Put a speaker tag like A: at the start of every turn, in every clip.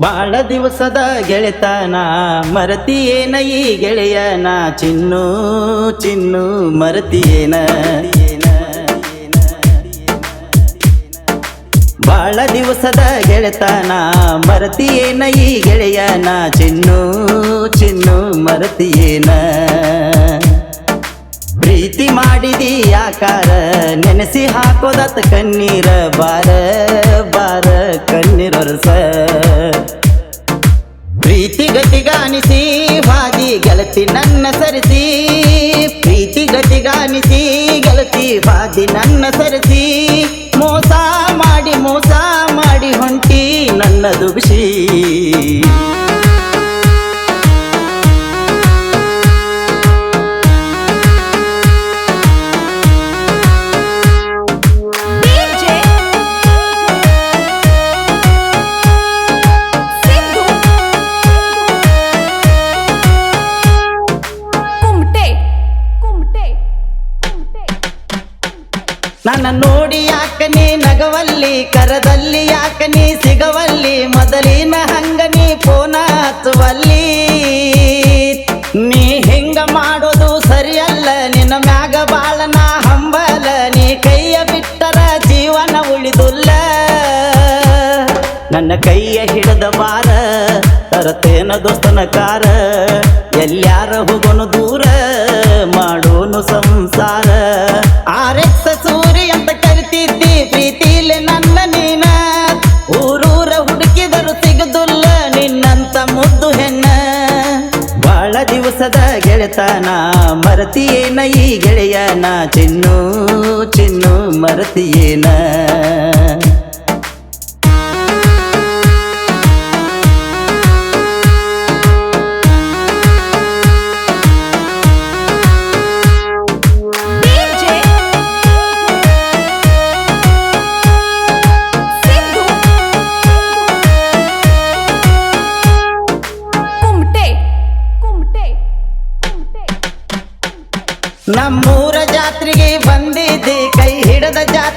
A: ಬಾಳ ದಿವಸದ ಗೆಳೆತನ, ಮರತಿಯೇನ ಈ ಗೆಳೆಯನ, ಚಿನ್ನು ಚಿನ್ನು, ಮರತಿಯೇನ. ಬಾಳ ದಿವಸದ ಗೆಳೆತನ, ಮರತಿಯೇನ ಈ ಗೆಳೆಯನ, ಚಿನ್ನು ಚಿನ್ನು, ಮರತಿಯೇನ. ಮಾಡಿದಿ ಯಾಕಾರ ನೆನೆಸಿ ಹಾಕೋದತ್ತ ಕಣ್ಣೀರ ಬಾರ ಬಾರ ಕಣ್ಣೀರೊರಸ ಪ್ರೀತಿ ಗತಿಗಾನಿಸಿ ಹಾದಿ ಗೆಲತಿ ನನ್ನ ಸರಿಸಿ. ಪ್ರೀತಿ ಗತಿಗಾನಿಸಿ ಗೆಲತಿ ಹಾದಿ ನನ್ನ ಸರಿಸಿ. ಮೋಸ ಮಾಡಿ ಮೋಸ ಮಾಡಿ ಹೊಂಟಿ ನನ್ನ ದುಗಿಸಿ ನನ್ನ ನೋಡಿ ಯಾಕನಿ ನಗವಲ್ಲಿ, ಕರದಲ್ಲಿ ಯಾಕನಿ ಸಿಗವಲ್ಲಿ, ಮೊದಲಿನ ಹಂಗನಿ ಫೋನ ಹಚ್ಚುವಲ್ಲಿ. ನೀ ಹಿಂಗ ಮಾಡೋದು ಸರಿಯಲ್ಲ, ನಿನ್ನ ಮ್ಯಾಗ ಬಾಳನ ಹಂಬಲ, ನೀ ಕೈಯ ಬಿಟ್ಟರ ಜೀವನ ಉಳಿದುಲ್ಲ. ನನ್ನ ಕೈಯ ಹಿಡಿದ ಬಾರ ತರತೇನ ದೋಸ್ತನ ಕಾರ ಎಲ್ಯಾರ ಹೋಗೋನು ದೂರ, ಮಾಡೋನು ಸಂಸಾರ. ದಿವಸದ ಗೆಳೆತನ ಮರತಿಯೇನ ಈ ಗೆಳೆಯನ ಚಿನ್ನು ಚಿನ್ನು ಮರತಿಯೇನ.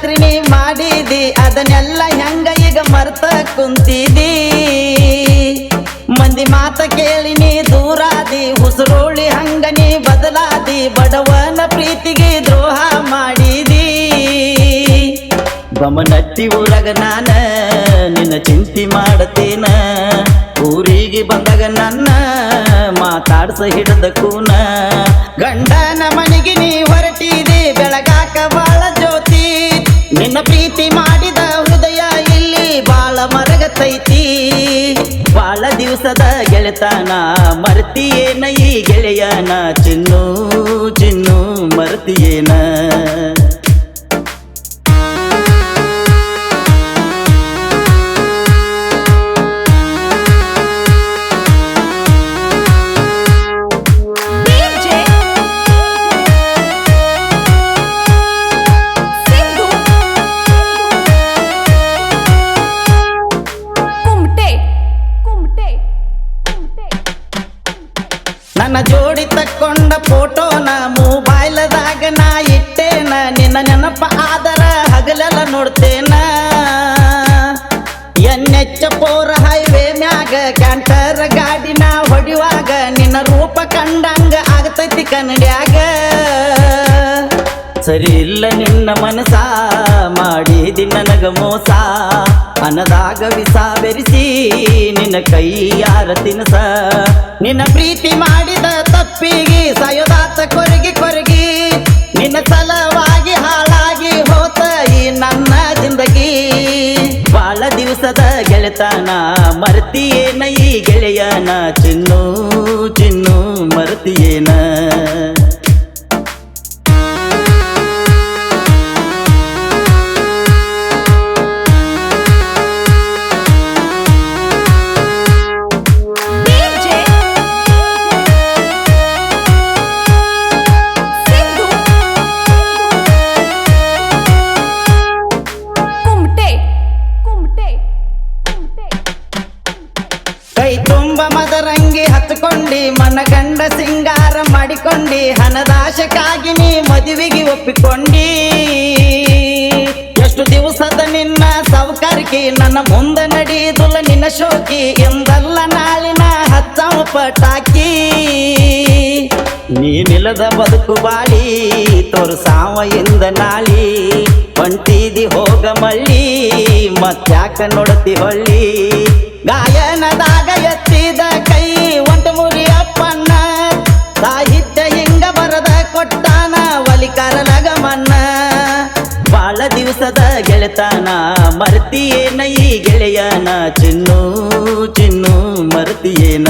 A: ಹಿಡದ ನೀ ಮಾಡಿದಿ, ಅದನ್ನೆಲ್ಲ ಹೆಂಗ ಈಗ ಮರ್ತ ಕುಂತಿದಿ? ಮಂದಿ ಮಾತ ಕೇಳಿ ನೀ ದೂರಾದಿ, ಉಸಿರೋಳಿ ಹಂಗ ನೀ ಬದಲಾದಿ, ಬಡವನ ಪ್ರೀತಿಗೆ ದ್ರೋಹ ಮಾಡಿದಿ. ಬಮನಟ್ಟಿ ಊರಾಗ ನಾನ, ನಿನ್ನ ಚಿಂತಿ ಮಾಡತೇನ. ಊರಿಗೆ ಬಂದಾಗ ನನ್ನ ಮಾತಾಡ್ಸ ಹಿಡದ ಕೂನ. ಬಾಳ ದಿವಸದ ಗೆಳೆತನ ಮರ್ತಿಯೇನ ಈ ಗೆಳೆಯನ ಚಿನ್ನು ಚಿನ್ನು ಮರ್ತಿಯೇನ? ನನ್ನ ಜೋಡಿ ತಕ್ಕೊಂಡ ಫೋಟೋನ ಮೊಬೈಲ್ದಾಗ ನಾ ಇಟ್ಟೇನ. ನಿನ್ನ ನೆನಪ ಆದರ ಹಗಲೆಲ್ಲ ನೋಡ್ತೇನ. ಎನ್ನೆಚ್ಚ ಪೋರ ಹೈವೇ ಮ್ಯಾಗ, ಕ್ಯಾಂಟರ್ ಗಾಡಿನ ಹೊಡಿವಾಗ ನಿನ್ನ ರೂಪ ಕಂಡಂಗ ಆಗತೈತಿ ಕನ್ನಡ್ಯಾಗ. ಸರಿ ಇಲ್ಲ ನಿನ್ನ ಮನಸ ಮಾಡಿದಿ ನನಗ ಮೋಸ. ಅನ್ನದಾಗ ವಿಸ ಬೆರೆಸಿ ನಿನ್ನ ಕೈ ಯಾರ ತಿನಸ. ನಿನ್ನ ಪ್ರೀತಿ ಮಾಡಿದ ತಪ್ಪಿಗೆ ಸಯೋದಾತ ಕೊರಗಿ ಕೊರಗಿ, ನಿನ್ನ ಸಲವಾಗಿ ಹಾಳಾಗಿ ಹೋತ ಈ ನನ್ನ ಜಿಂದಗಿ. ಬಾಳ ದಿವಸದ ಗೆಳೆತನ, ಮರ್ತಿಯೇನ ಈ ಗೆಳೆಯನ. ಚಿನ್ನು ಚಿನ್ನು, ಮರ್ತಿಯೇನ. ಮನ ಮನಗಂಡ ಸಿಂಗಾರ ಮಾಡಿಕೊಂಡಿ ಹಣದಾಶಕ್ಕಾಗಿ ನೀ ಮದುವೆಗೆ ಒಪ್ಪಿಕೊಂಡಿ. ಎಷ್ಟು ದಿವಸದ ನಿನ್ನ ಸೌಕರ್ಕಿ, ನನ್ನ ಮುಂದೆ ನಡೀದುಲ್ಲ ನಿನ್ನ ಶೋಕಿ, ಎಂದಲ್ಲ ನಾಳಿನ ಹಚ್ಚಾವ ಪಟಾಕಿ. ನೀನಿಲ್ಲದ ಬದುಕು ಬಾಳಿ, ತೋರ್ಸಾವ ಎಂದ ನಾಳಿ. ಹೊಂಟಿದಿ ಹೋಗ ಮಳ್ಳಿ, ಮತ್ತ್ಯಾಕ ನೋಡತಿ ಹೊಳ್ಳಿ. ಗಾಯನದಾಗ ಎತ್ತಿದ ಕೈ ಮರತಿಯೇನ ಈ ಗೆಳೆಯನ ಚಿನ್ನು ಚಿನ್ನು ಮರತಿಯೇನ?